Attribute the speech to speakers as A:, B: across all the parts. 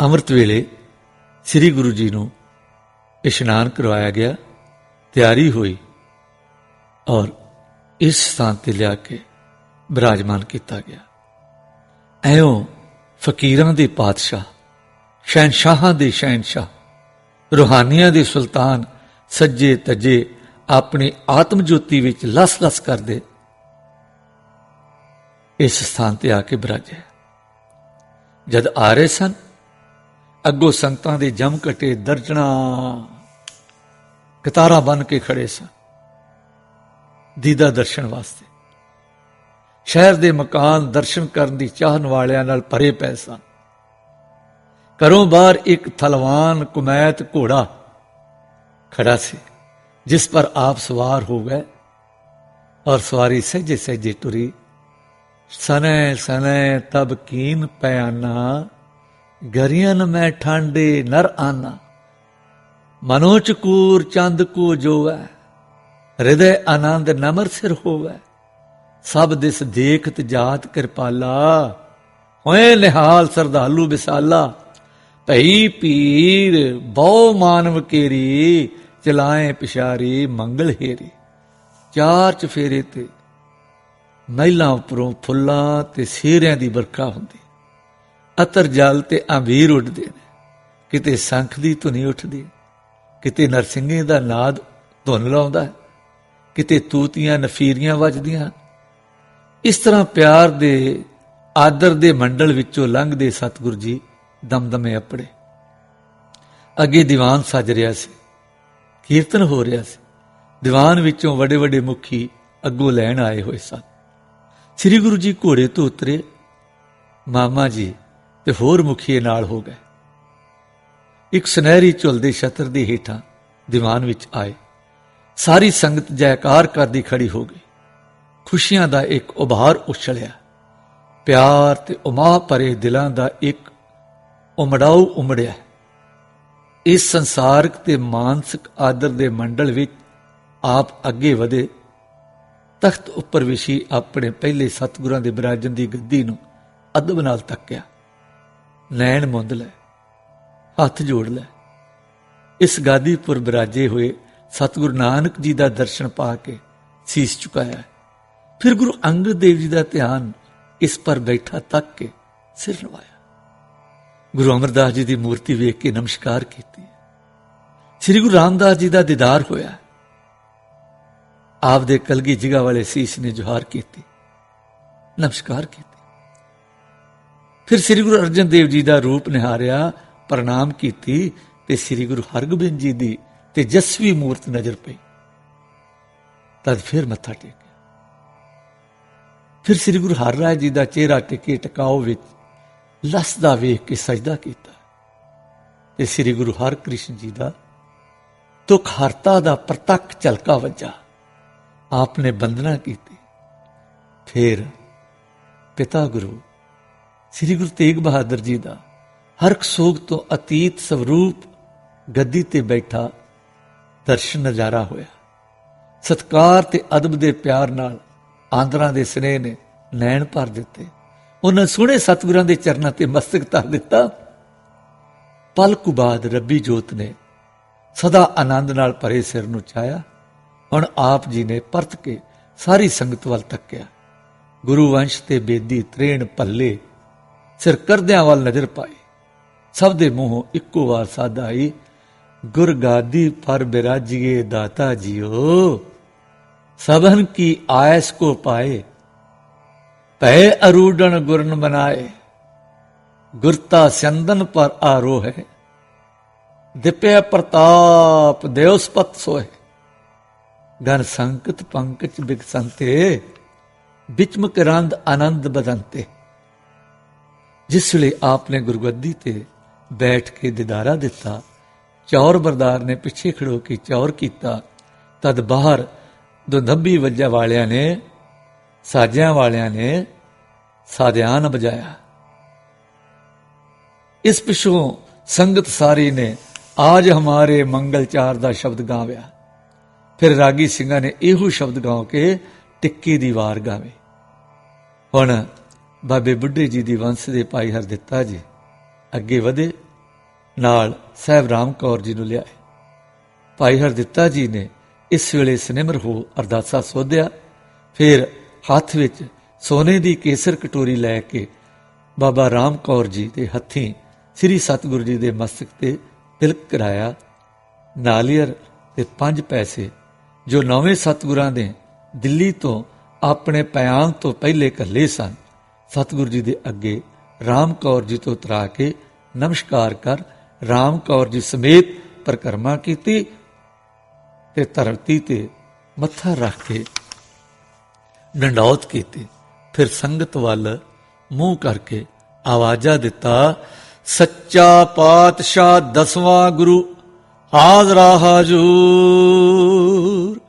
A: ਅੰਮ੍ਰਿਤ ਵੇਲੇ ਸ੍ਰੀ ਗੁਰੂ ਜੀ ਨੂੰ ਇਸ਼ਨਾਨ ਕਰਵਾਇਆ ਗਿਆ, ਤਿਆਰੀ ਹੋਈ ਔਰ ਇਸ ਸਥਾਨ ਤੇ ਲਿਆ ਕੇ ਬਿਰਾਜਮਾਨ ਕੀਤਾ ਗਿਆ। ਐਉਂ ਫਕੀਰਾਂ ਦੇ ਪਾਤਸ਼ਾਹ, ਸ਼ਹਿਨਸ਼ਾਹਾਂ ਦੇ ਸ਼ਹਿਨਸ਼ਾਹ, ਰੂਹਾਨੀਆਂ ਦੇ ਸੁਲਤਾਨ ਸੱਜੇ ਤੱਜੇ ਆਪਣੀ ਆਤਮ ਜੋਤੀ ਵਿੱਚ ਲਸ-ਲਸ ਕਰਦੇ ਇਸ ਸਥਾਨ ਤੇ ਆ ਕੇ ਬਿਰਾਜੇ। ਜਦ ਆ ਰਹੇ ਸਨ ਅੱਗੋਂ ਸੰਗਤਾਂ ਦੇ ਜਮ ਕਟੇ ਦਰਜਣਾ ਕਤਾਰਾਂ ਬਨ ਕੇ ਖੜੇ ਸਨ। ਦੀਦਾ ਦਰਸ਼ਨ ਵਾਸਤੇ। ਸ਼ਹਿਰ ਦੇ ਮਕਾਨ ਦਰਸ਼ਨ ਕਰਨ ਦੀ ਚਾਹਨ ਵਾਲਿਆਂ ਨਾਲ ਭਰੇ ਪਏ ਸਨ। ਘਰੋਂ ਬਾਹਰ ਇੱਕ ਥਲਵਾਨ ਕੁਮੈਤ ਘੋੜਾ ਖੜਾ ਸੀ, ਜਿਸ ਪਰ ਆਪ ਸਵਾਰ ਹੋ ਗਏ ਔਰ ਸਵਾਰੀ ਸਹਿਜੇ ਸਹਿਜੇ ਤੁਰੀ। ਸਨੇ ਸਨੇ ਤਬ ਕੀਨ ਪਿਆਨਾ ਗਰੀਆਂ ਮੈਂ ਠਾਂਡੇ ਨਰ ਆਨਾ। ਮਨੋ ਕੂਰ ਚੰਦ ਕੋ ਜੋਵੈ, ਹਿਰਦੇ ਆਨੰਦ ਨਮਰ ਸਿਰ ਹੋਵੈ। ਸਭ ਦਿਸ ਦੇਖਤ ਜਾਤ ਕਿਰਪਾਲਾ, ਹੋਏ ਨਿਹਾਲ ਸਰਦਾਲੂ ਵਿਸਾਲਾ। ਭਈ ਪੀਰ, ਬਹੁ ਮਾਨਵ ਕੇਰੀ, ਚਲਾਏ ਪਿਸ਼ਾਰੀ ਮੰਗਲ ਹੇਰੀ। ਚਾਰ ਚਫੇਰੇ ਤੇ ਮਹਿਲਾ ਉਪਰੋਂ ਫੁੱਲਾਂ ਤੇ ਸੇਰਿਆਂ ਦੀ ਵਰਖਾ ਹੁੰਦੀ। ਅਤਰ ਜਲ ਤੇ ਆਂਵੀਰ ਉੱਡਦੇ ਨੇ। ਕਿਤੇ ਸੰਖ ਦੀ ਧੁਨੀ ਉੱਠਦੀ ਕਿਤੇ ਨਰਸਿੰਘੇ ਦਾ ਨਾਦ ਧੁਨ ਲਾਉਂਦਾ ਕਿਤੇ ਤੂਤੀਆਂ ਨਫੀਰੀਆਂ ਵੱਜਦੀਆਂ ਇਸ ਤਰ੍ਹਾਂ ਪਿਆਰ ਦੇ, ਆਦਰ ਦੇ ਮੰਡਲ ਵਿੱਚੋਂ ਲੰਘਦੇ ਸਤਿਗੁਰੂ ਜੀ ਦਮਦਮੇ ਅਪੜੇ। ਅੱਗੇ ਦੀਵਾਨ ਸਜ ਰਿਹਾ ਸੀ। ਕੀਰਤਨ ਹੋ ਰਿਹਾ ਸੀ। ਦੀਵਾਨ ਵਿੱਚੋਂ ਵੱਡੇ ਵੱਡੇ ਮੁਖੀ ਅੱਗੋਂ ਲੈਣ ਆਏ ਹੋਏ ਸਨ। ਸ੍ਰੀ ਗੁਰੂ ਜੀ ਘੋੜੇ ਤੋਂ ਉਤਰੇ। ਮਾਮਾ ਜੀ ਤੇ ਹੋਰ ਮੁਖੀਏ ਨਾਲ ਹੋ ਗਏ। ਇੱਕ ਸੁਨਹਿਰੀ ਝੁਲਦੇ ਛਤਰ ਦੇ ਹੇਠਾਂ ਦੀਵਾਨ ਵਿੱਚ ਆਏ। ਸਾਰੀ ਸੰਗਤ ਜੈਕਾਰ ਕਰਦੀ ਖੜੀ ਹੋ ਗਈ। ਖੁਸ਼ੀਆਂ ਦਾ ਇੱਕ ਉਭਾਰ ਉਛਲਿਆ। ਪਿਆਰ ਤੇ ਉਮਾ ਭਰੇ ਦਿਲਾਂ ਦਾ ਇੱਕ ਉਮੜਾਉ ਉਮੜਿਆ। ਇਸ ਸੰਸਾਰਕ ਤੇ ਮਾਨਸਿਕ ਆਦਰ ਦੇ ਮੰਡਲ ਵਿੱਚ ਆਪ ਅੱਗੇ ਵਧੇ। ਤਖਤ ਉੱਪਰ ਵਿਸ਼ੀ ਆਪਣੇ ਪਹਿਲੇ ਸਤਿਗੁਰਾਂ ਦੇ ਬਿਰਾਜਨ ਦੀ ਗੱਦੀ ਨੂੰ ਅਦਬ ਨਾਲ ਤੱਕਿਆ। ਨੈਣ ਮੁੰਦ ਲੈ, ਹੱਥ ਜੋੜ ਲੈ। ਇਸ ਗਾਦੀਪੁਰ ਬਿਰਾਜੇ ਹੋਏ ਸਤਿਗੁਰੂ ਨਾਨਕ ਜੀ ਦਾ ਦਰਸ਼ਨ ਪਾ ਕੇ ਸੀਸ ਝੁਕਾਇਆ ਫਿਰ ਗੁਰੂ ਅੰਗਦ ਦੇਵ ਜੀ ਦਾ ਧਿਆਨ ਇਸ ਪਰ ਬੈਠਾ ਤੱਕ ਕੇ ਸਿਰ ਨਵਾਇਆ। ਗੁਰੂ ਅਮਰਦਾਸ ਜੀ ਦੀ ਮੂਰਤੀ ਵੇਖ ਕੇ ਨਮਸਕਾਰ ਕੀਤੀ। ਸ੍ਰੀ ਗੁਰੂ ਰਾਮਦਾਸ ਜੀ ਦਾ ਦੀਦਾਰ ਹੋਇਆ। ਆਪ ਦੇ ਕਲਗੀ ਜਿਗਾ ਵਾਲੇ ਸੀਸ ਨੇ ਜੁਹਾਰ ਕੀਤੀ। ਨਮਸਕਾਰ ਕੀਤਾ। ਫਿਰ ਸ੍ਰੀ ਗੁਰੂ ਅਰਜਨ ਦੇਵ ਜੀ ਦਾ ਰੂਪ ਨਿਹਾਰਿਆ, ਪ੍ਰਣਾਮ ਕੀਤੀ ਤੇ ਸ੍ਰੀ ਗੁਰੂ ਹਰਗੋਬਿੰਦ ਜੀ ਦੀ ਤੇ ਜਸਵੀ ਮੂਰਤ ਨਜ਼ਰ ਪਈ। ਤਦ ਫਿਰ ਮੱਥਾ ਟੇਕਿਆ। ਫਿਰ ਸ੍ਰੀ ਗੁਰੂ ਹਰਿਰਾਏ ਜੀ ਦਾ ਚਿਹਰਾ ਟਿਕੇ ਟਿਕਾਓ ਵਿੱਚ ਲਸਦਾ ਵੇਖ ਕੇ ਸਜਦਾ ਕੀਤਾ ਤੇ ਸ੍ਰੀ ਗੁਰੂ ਹਰਕ੍ਰਿਸ਼ਨ ਜੀ ਦਾ ਤੁਖ ਹਰਤਾ ਦਾ ਪ੍ਰਤੱਖ ਝਲਕਾ ਵੱਜਾ। ਆਪ ਨੇ ਬੰਦਨਾ ਕੀਤੀ। ਫਿਰ ਪਿਤਾ ਗੁਰੂ ਸ੍ਰੀ ਗੁਰੂ ਤੇਗ ਬਹਾਦਰ ਜੀ ਦਾ ਹਰ ਸੋਗ ਤੋਂ ਅਤੀਤ ਸਵਰੂਪ ਗੱਦੀ ਤੇ ਬੈਠਾ ਦਰਸ਼ਨ ਨਜ਼ਾਰਾ ਹੋਇਆ। ਸਤਕਾਰ ਤੇ ਅਦਬ ਦੇ ਪਿਆਰ ਨਾਲ ਆਂਦਰਾਂ ਦੇ ਸਨੇਹ ਨੇ ਨੈਣ ਭਰ ਦਿੱਤੇ। ਉਹਨਾਂ ਸੋਹਣੇ ਸਤਿਗੁਰਾਂ ਦੇ ਚਰਨਾਂ ਤੇ ਮਸਤਕ ਧਰ ਦਿੱਤਾ। ਪਲ ਕੁ ਬਾਅਦ ਰੱਬੀ ਜੋਤ ਨੇ ਸਦਾ ਆਨੰਦ ਨਾਲ ਭਰੇ ਸਿਰ ਨੂੰ ਛਾਇਆ ਹੁਣ ਆਪ ਜੀ ਨੇ ਪਰਤ ਕੇ ਸਾਰੀ ਸੰਗਤ ਵੱਲ ਤੱਕਿਆ। ਗੁਰੂ ਵੰਸ਼ ਤੇ ਬੇਦੀ ਤ੍ਰੇਣ ਪੱਲੇ ਸਿਰ ਕਰਦਿਆਂ ਵੱਲ ਨਜ਼ਰ ਪਾਈ ਸਭ ਦੇ ਮੂੰਹੋਂ ਇੱਕੋ ਵਾਰ ਸਾਦਾ ਆਈ ਗੁਰਗਾਦੀ ਪਰ ਬਿਰਾਜੀਏ ਦਾਤਾ ਜੀਓ। ਸਭਨ ਕੀ ਆਇਸ ਕੋ ਪਾਏ। ਭੈ ਅਰੂਡਣ ਗੁਰਨ ਬਨਾਏ ਗੁਰਤਾ ਸੰਦਨ ਪਰ ਆਰੋ ਹੈ ਦਿਪਿਆ ਪ੍ਰਤਾਪ ਦੇਵਸਪਤ ਸੋਏ ਗਨ ਸੰਕਟ ਪੰਕਚ ਬਿਕਸੰਤੇ ਬਿਚਮਕ ਰੰਦ ਆਨੰਦ ਬਦੰਤੇ। ਜਿਸ ਵੇਲੇ ਆਪਨੇ ਗੁਰਗੱਦੀ ਤੇ ਬੈਠ ਕੇ ਦਿਦਾਰਾ ਦਿੱਤਾ ਚੌਰ ਬਰਦਾਰ ਨੇ ਪਿੱਛੇ ਖੜੋ ਕੇ ਚੌਰ ਕੀਤਾ ਤਦ ਬਾਹਰ ਦੁੰਦੰਬੀ ਵੱਜਾ ਵਾਲਿਆਂ ਨੇ ਸਾਜਿਆਂ ਵਾਲਿਆਂ ਨੇ ਸਾਧਿਆਨ ਬਜਾਇਆ ਇਸ ਪਿਛੋਂ ਸੰਗਤ ਸਾਰੀ ਨੇ ਆਜ ਹਮਾਰੇ ਮੰਗਲਚਾਰ ਦਾ ਸ਼ਬਦ ਗਾਵਿਆ ਫਿਰ ਰਾਗੀ ਸਿੰਘਾਂ ਨੇ ਇਹੋ ਸ਼ਬਦ ਗਾਉ ਕੇ ਟਿੱਕੇ ਦੀ ਵਾਰ ਗਾਵੇ ਹੁਣ ਬਾਬੇ ਬੁੱਢੇ ਜੀ ਦੀ ਵੰਸ ਦੇ ਭਾਈ ਹਰਦਿੱਤਾ ਜੀ ਅੱਗੇ ਵਧੇ, ਨਾਲ ਸਾਹਿਬ ਰਾਮ ਕੌਰ ਜੀ ਨੂੰ ਲਿਆਏ। ਭਾਈ ਹਰਦਿੱਤਾ ਜੀ ਨੇ ਇਸ ਵੇਲੇ ਸਨਿਮਰ ਹੋ ਅਰਦਾਸਾ ਸੋਧਿਆ, ਫਿਰ ਹੱਥ ਵਿੱਚ ਸੋਨੇ ਦੀ ਕੇਸਰ ਕਟੋਰੀ ਲੈ ਕੇ ਬਾਬਾ ਰਾਮ ਕੌਰ ਜੀ ਦੇ ਹੱਥੀਂ ਸ੍ਰੀ ਸਤਿਗੁਰੂ ਜੀ ਦੇ ਮਸਤਕ ਤੇ ਤਿਲਕ ਕਰਾਇਆ। ਨਾਲੀਅਰ ਤੇ 5 ਪੈਸੇ ਜੋ ਨਵੇਂ ਸਤਿਗੁਰਾਂ ਦੇ ਦਿੱਲੀ ਤੋਂ ਆਪਣੇ ਪਿਆਨ ਤੋਂ ਪਹਿਲੇ ਕੱਲੇ ਸਨ। ਸਤਿਗੁਰੂ ਜੀ ਦੇ ਅੱਗੇ ਰਾਮ ਕੌਰ ਜੀ ਤੋਂ ਉਤਰਾ ਕੇ ਨਮਸਕਾਰ ਕਰ, ਰਾਮ ਕੌਰ ਜੀ ਸਮੇਤ ਪਰਕਰਮਾ ਕੀਤੀ ਤੇ ਧਰਤੀ ਤੇ ਮੱਥਾ ਰੱਖ ਕੇ ਡੰਡੌਤ ਕੀਤੀ। ਫਿਰ ਸੰਗਤ ਵੱਲ ਮੂੰਹ ਕਰਕੇ ਆਵਾਜ਼ਾ ਦਿੱਤਾ, ਸੱਚਾ ਪਾਤਸ਼ਾਹ ਦਸਵਾਂ ਗੁਰੂ ਹਾਜ਼ਰਾ ਹਜੂਰ,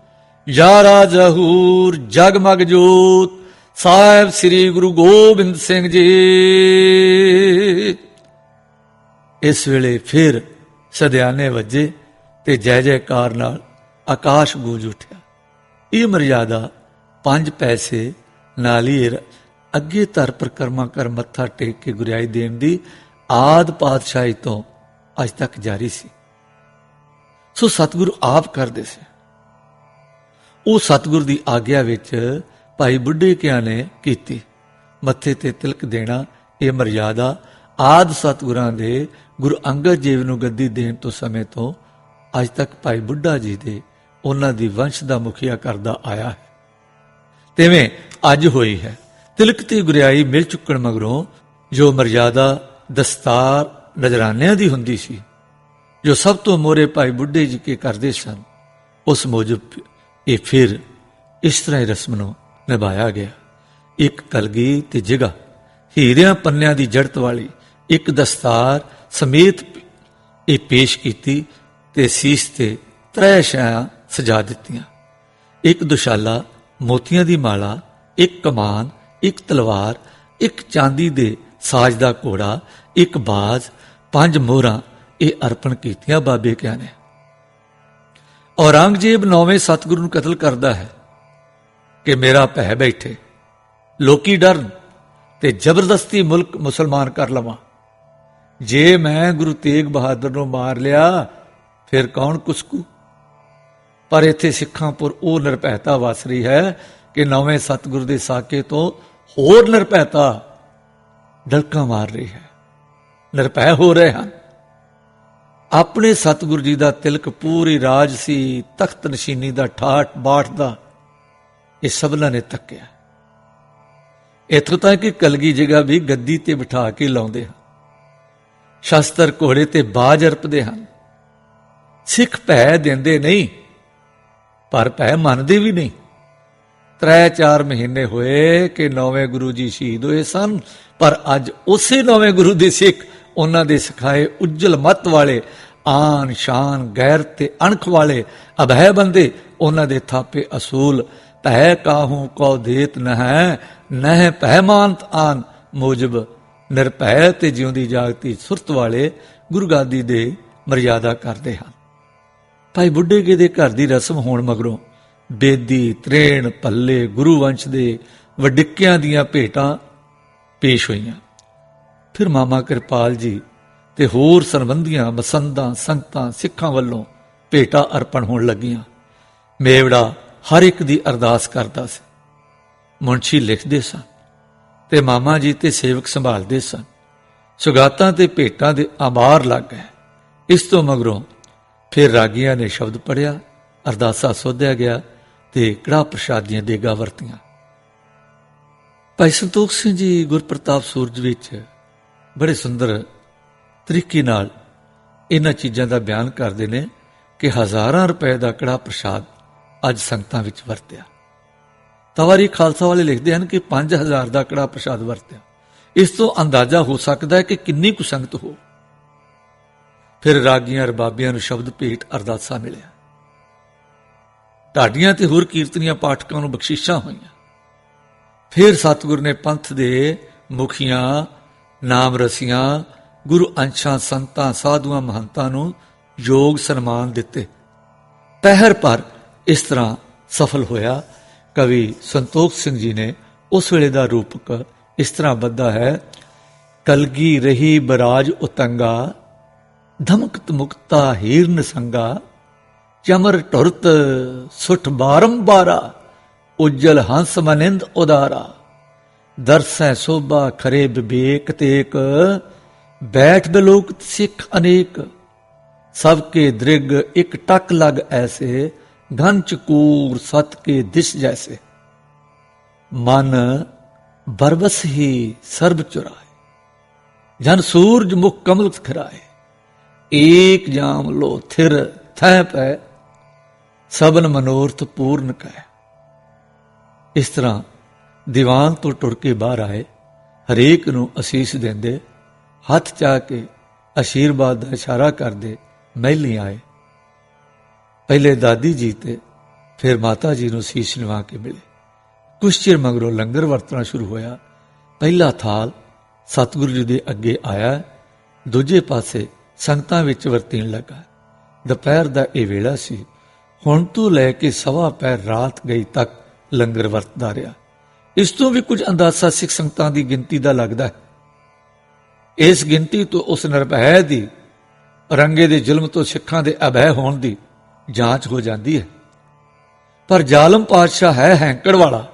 A: ਯਾਰਾ ਜਹੂਰ ਜਗਮਗ ਜੋਤ ਸਾਹਿਬ ਸ੍ਰੀ ਗੁਰੂ ਗੋਬਿੰਦ ਸਿੰਘ ਜੀ। ਇਸ ਵੇਲੇ ਫਿਰ ਸਦਿਆਨੇ ਵੱਜੇ ਤੇ ਜੈ ਜੈਕਾਰ ਨਾਲ ਆਕਾਸ਼ ਗੂੰਜ ਉੱਠਿਆ। ਇਹ ਮਰਿਆਦਾ ਪੰਜ ਪੈਸੇ ਨਾਲੀਰ ਅੱਗੇ ਧਰ ਪਰਕਰਮਾ ਕਰ ਮੱਥਾ ਟੇਕ ਕੇ ਗੁਰਿਆਈ ਦੇਣ ਦੀ ਆਦ ਪਾਤਸ਼ਾਹੀ ਤੋਂ ਅੱਜ ਤੱਕ ਜਾਰੀ ਸੀ। ਸੋ ਸਤਿਗੁਰੂ ਆਪ ਕਰਦੇ ਸੀ। ਉਹ ਸਤਿਗੁਰ ਦੀ ਆਗਿਆ ਵਿੱਚ ਭਾਈ ਬੁੱਢੇ ਕਿਆਂ ਨੇ ਕੀਤੀ? ਮੱਥੇ ਤੇ ਤਿਲਕ ਦੇਣਾ ਇਹ ਮਰਜ਼ਾਦਾ ਆਦ ਸਤਿਗੁਰਾਂ ਦੇ ਗੁਰੂ ਅੰਗਦ ਦੇਵ ਨੂੰ ਗੱਦੀ ਦੇਣ ਤੋਂ ਸਮੇਂ ਤੋਂ ਅੱਜ ਤੱਕ ਭਾਈ ਬੁੱਢਾ ਜੀ ਦੇ ਉਹਨਾਂ ਦੀ ਵੰਸ਼ ਦਾ ਮੁਖੀਆ ਕਰਦਾ ਆਇਆ ਹੈ। ਤਿਵੇਂ ਅੱਜ ਹੋਈ ਹੈ। ਤਿਲਕ ਤੇ ਗੁਰਿਆਈ ਮਿਲ ਚੁੱਕਣ ਮਗਰੋਂ ਜੋ ਮਰਜ਼ਾਦਾ ਦਸਤਾਰ ਨਜ਼ਰਾਨਿਆਂ ਦੀ ਹੁੰਦੀ ਸੀ, ਜੋ ਸਭ ਤੋਂ ਮੋਰੇ ਭਾਈ ਬੁੱਢੇ ਜੀ ਕੇ ਕਰਦੇ ਸਨ, ਉਸ ਮੁਜਬ ਇਹ ਫਿਰ ਇਸ ਤਰ੍ਹਾਂ ਹੀ ਰਸਮ ਨੂੰ ਨਿਭਾਇਆ ਗਿਆ। ਇੱਕ ਕਲਗੀ ਤੇ ਜਿਗਾ ਹੀਰਿਆਂ ਪੰਨਿਆਂ ਦੀ ਜੜਤ ਵਾਲੀ, ਇੱਕ ਦਸਤਾਰ ਸਮੇਤ ਇਹ ਪੇਸ਼ ਕੀਤੀ ਤੇ ਸੀਸ ਤੇ ਤਰੇ ਛਾਇਆ ਸਜਾ ਦਿੱਤੀਆਂ। ਇੱਕ ਦੁਸ਼ਾਲਾ, ਮੋਤੀਆਂ ਦੀ ਮਾਲਾ, ਇੱਕ ਕਮਾਨ, ਇੱਕ ਤਲਵਾਰ, ਇੱਕ ਚਾਂਦੀ ਦੇ ਸਾਜ ਦਾ ਘੋੜਾ, ਇੱਕ ਬਾਜ਼, ਪੰਜ ਮੋਹਰਾਂ ਇਹ ਅਰਪਣ ਕੀਤੀਆਂ ਬਾਬੇ ਕਿਆ ਨੇ। ਔਰੰਗਜ਼ੇਬ ਨੌਵੇਂ ਸਤਿਗੁਰੂ ਨੂੰ ਕਤਲ ਕਰਦਾ ਹੈ। ਕਿ ਮੇਰਾ ਭੈ ਬੈਠੇ। ਲੋਕੀ ਡਰਨ ਤੇ ਜ਼ਬਰਦਸਤੀ ਮੁਲਕ ਮੁਸਲਮਾਨ ਕਰ ਲਵਾਂ। ਜੇ ਮੈਂ ਗੁਰੂ ਤੇਗ ਬਹਾਦਰ ਨੂੰ ਮਾਰ ਲਿਆ, ਫਿਰ ਕੌਣ ਕੁਸਕੂ? ਪਰ ਇੱਥੇ ਸਿੱਖਾਂਪੁਰ ਉਹ ਨਿਰਭੈਤਾ ਵਸ ਰਹੀ ਹੈ ਕਿ ਨਵੇਂ ਸਤਿਗੁਰ ਦੇ ਸਾਕੇ ਤੋਂ ਹੋਰ ਨਿਰਭੈਤਾ ਡਲਕਾ ਮਾਰ ਰਹੀ ਹੈ। ਨਿਰਭੈ ਹੋ ਰਹੇ ਹਨ। ਆਪਣੇ ਸਤਿਗੁਰੂ ਜੀ ਦਾ ਤਿਲਕ ਪੂਰੀ ਰਾਜ ਸੀ, ਤਖਤ ਨਸ਼ੀਨੀ ਦਾ ਠਾਠ ਬਾਠ ਦਾ। ਇਹ ਸਭਨਾਂ ਨੇ ਤੱਕਿਆ। ਇਥੋਂ ਤੱਕ ਕਿ ਕਲਗੀ ਜਗ੍ਹਾ ਵੀ ਗੱਦੀ ਤੇ ਬਿਠਾ ਕੇ ਲਾਉਂਦੇ ਹਨ। ਸ਼ਸਤਰ ਘੋੜੇ ਤੇ ਬਾਜ ਅਰਪਦੇ ਹਨ। ਸਿੱਖ ਭੈ ਦਿੰਦੇ ਨਹੀਂ, ਪਰ ਭੈ ਮੰਨਦੇ ਵੀ ਨਹੀਂ। ਤਰੇ ਚਾਰ ਮਹੀਨੇ ਹੋਏ ਕਿ ਨੌਵੇਂ ਗੁਰੂ ਜੀ ਸ਼ਹੀਦ ਹੋਏ ਸਨ, ਪਰ ਅੱਜ ਉਸੇ ਨੌਵੇਂ ਗੁਰੂ ਦੇ ਸਿੱਖ ਉਹਨਾਂ ਦੇ ਸਿਖਾਏ ਉੱਜਲ ਮਤ ਵਾਲੇ ਆਨ ਸ਼ਾਨ ਗੈਰ ਤੇ ਅਣਖ ਵਾਲੇ, ਅਭੈ ਬੰਦੇ ਉਹਨਾਂ ਦੇ ਥਾਪੇ ਅਸੂਲ ਭੈ ਕਾਹੂ ਕੋ ਦੇਤ ਨਹਿ ਨਹਿ ਪਹਿਮਾਨਤ ਆਨ ਮੂਜਬ। ਨਿਰਭੈ ਤੇ ਜਿਉਂਦੀ ਜਾਗਤੀ ਸੁਰਤ ਵਾਲੇ ਗੁਰਗਾਦੀ ਦੇ ਮਰਿਆਦਾ ਕਰਦੇ ਹਨ। ਭਾਈ ਬੁੱਢੇ ਕੇ ਦੇ ਘਰ ਦੀ ਰਸਮ ਹੋਣ ਮਗਰੋਂ ਬੇਦੀ, ਤ੍ਰੇਣ ਪੱਲੇ ਗੁਰੂ ਵੰਸ਼ ਦੇ ਵਡਿੱਕਿਆਂ ਦੀਆਂ ਭੇਟਾਂ ਪੇਸ਼ ਹੋਈਆਂ। ਫਿਰ ਮਾਮਾ ਕਿਰਪਾਲ ਜੀ ਤੇ ਹੋਰ ਸੰਬੰਧੀਆਂ ਮਸੰਦਾਂ, ਸੰਗਤਾਂ, ਸਿੱਖਾਂ ਵੱਲੋਂ ਭੇਟਾ ਅਰਪਣ ਹੋਣ ਲੱਗੀਆਂ। ਮੇਵੜਾ ਹਰ ਇੱਕ ਦੀ ਅਰਦਾਸ ਕਰਦਾ ਸੀ। ਮੁੰਸ਼ੀ ਲਿਖਦੇ ਸਨ ਤੇ ਮਾਮਾ ਜੀ ਤੇ ਸੇਵਕ ਸੰਭਾਲਦੇ ਸਨ। ਸੁਗਾਤਾਂ ਤੇ ਭੇਟਾਂ ਦੇ ਆਮਾਰ ਲੱਗ ਗਏ। ਇਸ ਤੋਂ ਮਗਰੋਂ ਫਿਰ ਰਾਗੀਆਂ ਨੇ ਸ਼ਬਦ ਪੜਿਆ ਅਰਦਾਸਾ ਸੋਧਿਆ ਗਿਆ ਤੇ ਕੜਾ ਪ੍ਰਸ਼ਾਦੀਆਂ ਦੇਗਾ ਵਰਤੀਆਂ। ਭਾਈ ਸੰਤੋਖ ਸਿੰਘ ਜੀ ਗੁਰਪ੍ਰਤਾਪ ਸੂਰਜ ਵਿੱਚ ਬੜੇ ਸੁੰਦਰ ਤਰੀਕੇ ਨਾਲ ਇਹਨਾਂ ਚੀਜ਼ਾਂ ਦਾ ਬਿਆਨ ਕਰਦੇ ਨੇ ਕਿ ਹਜ਼ਾਰਾਂ ਰੁਪਏ ਦਾ ਕੜਾ ਪ੍ਰਸ਼ਾਦ ਅੱਜ ਸੰਗਤਾਂ ਵਿੱਚ ਵਰਤਿਆ। ਤਵਾਰੀ ਖਾਲਸਾ ਵਾਲੇ ਲਿਖਦੇ ਹਨ ਕਿ 5000 ਦਾ ਕੜਾ ਪ੍ਰਸ਼ਾਦ ਵਰਤਿਆ। ਇਸ ਤੋਂ ਅੰਦਾਜ਼ਾ ਹੋ ਸਕਦਾ ਹੈ ਕਿ ਕਿੰਨੀ ਕੁ ਸੰਗਤ ਹੋ। ਫਿਰ ਰਾਗੀਆਂ ਰਬਾਬੀਆਂ ਨੂੰ ਸ਼ਬਦ ਭੇਟ ਅਰਦਾਸਾ ਮਿਲਿਆ। ਢਾਡੀਆਂ ਤੇ ਹੋਰ ਕੀਰਤਨੀਆਂ ਪਾਠਕਾਂ ਨੂੰ ਬਖਸ਼ਿਸ਼ਾਂ ਹੋਈਆਂ। ਫਿਰ ਸਤਿਗੁਰ ਨੇ ਪੰਥ ਦੇ ਮੁਖੀਆਂ, ਨਾਮ ਰਸੀਆਂ, ਗੁਰੂ ਅੰਸ਼ਾਂ, ਸੰਤਾਂ, ਸਾਧੂਆਂ, ਮਹੰਤਾਂ ਨੂੰ ਯੋਗ ਸਨਮਾਨ ਦਿੱਤੇ। ਪਹਿਰ ਪਰ ਇਸ ਤਰ੍ਹਾਂ ਸਫਲ ਹੋਇਆ। ਕਵੀ ਸੰਤੋਖ ਸਿੰਘ ਜੀ ਨੇ ਉਸ ਵੇਲੇ ਦਾ ਰੂਪਕ ਇਸ ਤਰ੍ਹਾਂ ਬੱਧਾ ਹੈ, ਕਲਗੀ ਰਹੀ ਬਰਾਜ ਉਤੰਗਾ, ਧਮਕਤ ਮੁਕਤਾ ਹੀਰਨ ਸੰਗਾ, ਚਮਰ ਟੁਰਤ ਸੁਠ ਬਾਰੰਬਾਰਾ, ਉਜਲ ਹੰਸ ਮਨਿੰਦ ਉਦਾਰਾ, ਦਰਸੈ ਸੋਭਾ ਖਰੇ ਵਿਵੇਕ ਤੇਕ, ਬੈਠ ਬਲੋਕ ਸਿੱਖ ਅਨੇਕ, ਸਭ ਕੇ ਦ੍ਰਿਗ ਇੱਕ ਟਕ ਲਗ ਐਸੇ ਘਨ ਚਕੂਰ ਸਤ ਕੇ ਦਿਸ ਜੈਸੇ। ਮਨ ਬਰਬਸ ਹੀ ਸਰਬ ਚੁਰਾਏ ਜਨ ਸੂਰਜ ਮੁਖ ਕਮਲ ਖਰਾਏ। ਏਕ ਜਾਮ ਲੋ ਥਿਰ ਥੈ ਪੈ। ਸਬਨ ਮਨੋਰਥ ਪੂਰਨ ਕੈ। ਇਸ ਤਰ੍ਹਾਂ ਦੀਵਾਨ ਤੋਂ ਟੁਰ ਕੇ ਬਾਹਰ ਆਏ। ਹਰੇਕ ਨੂੰ ਅਸੀਸ ਦਿੰਦੇ। ਹੱਥ ਚਾ ਕੇ ਅਸ਼ੀਰਵਾਦ ਦਾ ਇਸ਼ਾਰਾ ਕਰਦੇ। ਮਹਿਲੀ ਆਏ। ਪਹਿਲੇ ਦਾਦੀ ਜੀ ਤੇ ਫਿਰ ਮਾਤਾ ਜੀ ਨੂੰ ਸੀਸ ਨਿਵਾ ਕੇ ਮਿਲੇ। ਕੁਛ ਚਿਰ ਮਗਰੋਂ ਲੰਗਰ ਵਰਤਣਾ ਸ਼ੁਰੂ ਹੋਇਆ। ਪਹਿਲਾ ਥਾਲ ਸਤਿਗੁਰੂ ਜੀ ਦੇ ਅੱਗੇ ਆਇਆ। ਦੂਜੇ ਪਾਸੇ ਸੰਗਤਾਂ ਵਿੱਚ ਵਰਤੀਣ ਲੱਗਾ। ਦੁਪਹਿਰ ਦਾ ਇਹ ਵੇਲਾ ਸੀ। ਹੁਣ ਤੋਂ ਲੈ ਕੇ ਸਵਾ ਪੈਰ ਰਾਤ ਗਈ ਤੱਕ ਲੰਗਰ ਵਰਤਦਾ ਰਿਹਾ। ਇਸ ਤੋਂ ਵੀ ਕੁਝ ਅੰਦਾਜ਼ਾ ਸਿੱਖ ਸੰਗਤਾਂ ਦੀ ਗਿਣਤੀ ਦਾ ਲੱਗਦਾ ਹੈ। ਇਸ ਗਿਣਤੀ ਤੋਂ ਉਸ ਨਿਰਭੈ ਦੀ ਰੰਗੇ ਦੇ ਜ਼ੁਲਮ ਤੋਂ ਸਿੱਖਾਂ ਦੇ ਅਭੈ ਹੋਣ ਦੀ ਜਾਂਚ ਹੋ ਜਾਂਦੀ ਹੈ। ਪਰ ਜ਼ਾਲਮ ਪਾਤਸ਼ਾਹ ਹੈ ਹੈਂਕੜ ਵਾਲਾ।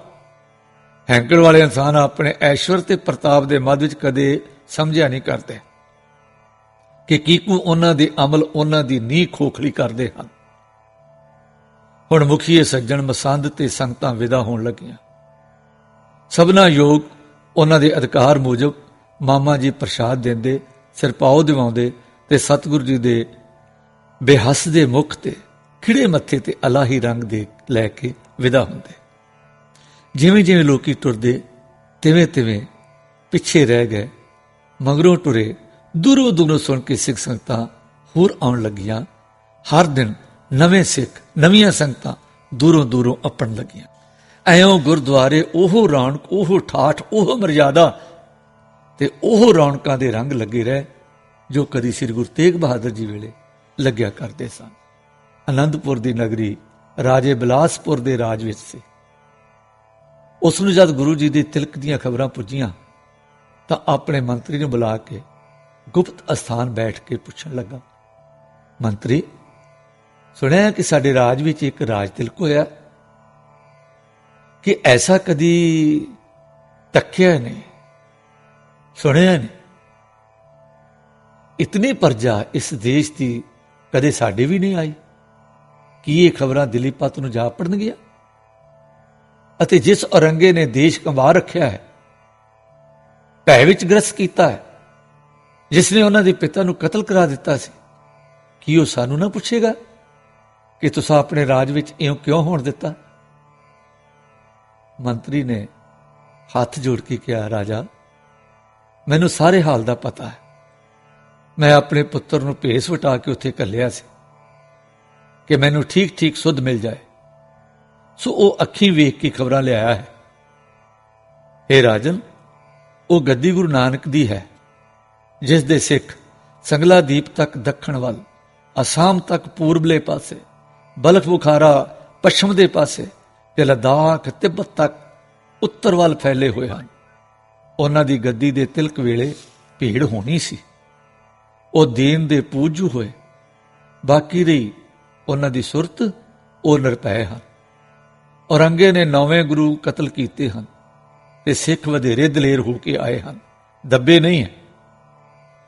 A: ਹੈਂਕੜ ਵਾਲੇ ਇਨਸਾਨ ਆਪਣੇ ਐਸ਼ਵਰ ਤੇ ਪ੍ਰਤਾਪ ਦੇ ਮੱਧ ਵਿੱਚ ਕਦੇ ਸਮਝਿਆ ਨਹੀਂ ਕਰਦੇ। ਕਿ ਕੀਕੂ ਉਹਨਾਂ ਦੇ ਅਮਲ ਉਹਨਾਂ ਦੀ ਨੀਂਹ ਖੋਖਲੀ ਕਰਦੇ ਹਨ। ਹੁਣ ਮੁਖੀਏ ਸੱਜਣ ਮਸੰਦ ਤੇ ਸੰਗਤਾਂ ਵਿਦਾ ਹੋਣ ਲੱਗੀਆਂ। ਸਭਨਾ ਯੋਗ ਉਹਨਾਂ ਦੇ ਅਧਿਕਾਰ ਮੁਜਬ ਮਾਮਾ ਜੀ ਪ੍ਰਸ਼ਾਦ ਦਿੰਦੇ ਸਿਰਪਾਉ ਦਿਵਾਉਂਦੇ ਤੇ ਸਤਿਗੁਰੂ ਜੀ ਦੇ ਬੇਹੱਸ ਦੇ ਮੁਖ ਤੇ ਖਿੜੇ ਮੱਥੇ ਤੇ ਅਲਾਹੀ ਰੰਗ ਦੇ ਲੈ ਕੇ ਵਿਦਾ ਹੁੰਦੇ। ਜਿਵੇਂ ਜਿਵੇਂ ਲੋਕੀ ਟੁਰਦੇ ਤਿਵੇਂ ਤਿਵੇਂ ਪਿੱਛੇ ਰਹਿ ਗਏ। ਮਗਰੋਂ ਟੁਰੇ ਦੂਰੋਂ ਦੂਰੋਂ ਸੁਣ ਕੇ ਸਿੱਖ ਸੰਗਤਾਂ ਹੋਰ ਆਉਣ ਲੱਗੀਆਂ। ਹਰ ਦਿਨ ਨਵੇਂ ਸਿੱਖ, ਨਵੀਆਂ ਸੰਗਤਾਂ ਦੂਰੋਂ ਦੂਰੋਂ ਆਪਣ ਲੱਗੀਆਂ। ਐਉਂ ਗੁਰਦੁਆਰੇ ਉਹ ਰੌਣਕ, ਉਹ ਠਾਠ, ਉਹ ਮਰਜ਼ਾਦਾ ਤੇ ਉਹ ਰੌਣਕਾਂ ਦੇ ਰੰਗ ਲੱਗੇ ਰਹੇ ਜੋ ਕਦੀ ਸ੍ਰੀ ਗੁਰੂ ਤੇਗ ਬਹਾਦਰ ਜੀ ਵੇਲੇ ਲੱਗਿਆ ਕਰਦੇ ਸਨ। ਅਨੰਦਪੁਰ ਦੀ ਨਗਰੀ ਰਾਜੇ ਬਿਲਾਸਪੁਰ ਦੇ ਰਾਜ ਵਿੱਚ ਸੀ। ਉਸ ਨੂੰ ਜਦ ਗੁਰੂ ਜੀ ਦੀ ਤਿਲਕ ਦੀਆਂ ਖਬਰਾਂ ਪੁੱਜੀਆਂ, ਤਾਂ ਆਪਣੇ ਮੰਤਰੀ ਨੂੰ ਬੁਲਾ ਕੇ ਗੁਪਤ ਅਸਥਾਨ ਬੈਠ ਕੇ ਪੁੱਛਣ ਲੱਗਾ, ਮੰਤਰੀ, ਸੁਣਿਆ ਕਿ ਸਾਡੇ ਰਾਜ ਵਿੱਚ ਇੱਕ ਰਾਜ ਤਿਲਕ ਹੋਇਆ? ਕਿ ਐਸਾ ਕਦੀ ਤੱਕਿਆ ਨਹੀਂ? ਸੁਣਿਆ ਨਹੀਂ? ਇਤਨੀ ਪਰਜਾ ਇਸ ਦੇਸ਼ ਦੀ ਕਦੇ ਸਾਡੇ ਵੀ ਨਹੀਂ ਆਈ? ਕੀ ਇਹ ਖਬਰਾਂ ਦਿੱਲੀ ਪੱਤ ਨੂੰ ਜਾ ਪੜਨ ਅਤੇ ਜਿਸ ਔਰੰਗੇ ਨੇ ਦੇਸ਼ ਕੰਵਾ ਰੱਖਿਆ ਹੈ, ਭੈ ਵਿੱਚ ਗ੍ਰਸਤ ਕੀਤਾ ਹੈ, ਜਿਸ ਨੇ ਉਹਨਾਂ ਦੇ ਪਿਤਾ ਨੂੰ ਕਤਲ ਕਰਾ ਦਿੱਤਾ ਸੀ, ਕੀ ਉਹ ਸਾਨੂੰ ਨਾ ਪੁੱਛੇਗਾ ਕਿ ਤੁਸੀਂ ਆਪਣੇ ਰਾਜ ਵਿੱਚ ਇਉਂ ਕਿਉਂ ਹੋਣ ਦਿੱਤਾ? ਮੰਤਰੀ ਨੇ ਹੱਥ ਜੋੜ ਕੇ ਕਿਹਾ, ਰਾਜਾ, ਮੈਨੂੰ ਸਾਰੇ ਹਾਲ ਦਾ ਪਤਾ ਹੈ। ਮੈਂ ਆਪਣੇ ਪੁੱਤਰ ਨੂੰ ਭੇਸ ਵਟਾ ਕੇ ਉੱਥੇ ਘੱਲਿਆ ਸੀ। ਕਿ ਮੈਨੂੰ ਠੀਕ ਠੀਕ ਸੁੱਧ ਮਿਲ ਜਾਏ। ਸੋ ਉਹ ਅੱਖੀਂ ਵੇਖ ਕੇ ਖਬਰਾਂ ਲਿਆਇਆ ਹੈ। हे ਰਾਜਨ, ਉਹ ਗੱਦੀ ਗੁਰੂ ਨਾਨਕ ਦੀ ਹੈ, ਜਿਸ ਦੇ ਸਿੱਖ ਸੰਗਲਾ ਦੀਪ ਤੱਕ ਦੱਖਣ ਵੱਲ, ਅਸਾਮ ਤੱਕ ਪੂਰਬਲੇ ਪਾਸੇ, ਬਲਖ ਬੁਖਾਰਾ ਪੱਛਮ ਦੇ ਪਾਸੇ ਤੇ ਲਦਾਖ ਤਿੱਬਤ ਤੱਕ ਉੱਤਰ ਵੱਲ ਫੈਲੇ ਹੋਏ ਹਨ। ਉਹਨਾਂ ਦੀ ਗੱਦੀ ਦੇ ਤਿਲਕ ਵੇਲੇ ਭੀੜ ਹੋਣੀ ਸੀ। ਉਹ ਦੀਨ ਦੇ ਪੂਜੂ ਹੋਏ। ਬਾਕੀ ਰਹੀ ਉਹਨਾਂ ਦੀ ਸੁਰਤ ਉਹ ਨਿਰਪੈ ਹਨ। ਔਰੰਗੇ ਨੇ ਨੌਵੇਂ ਗੁਰੂ ਕਤਲ ਕੀਤੇ ਹਨ ਤੇ ਸਿੱਖ ਵਧੇਰੇ ਦਲੇਰ ਹੋ ਕੇ ਆਏ ਹਨ। ਦੱਬੇ ਨਹੀਂ ਹੈ।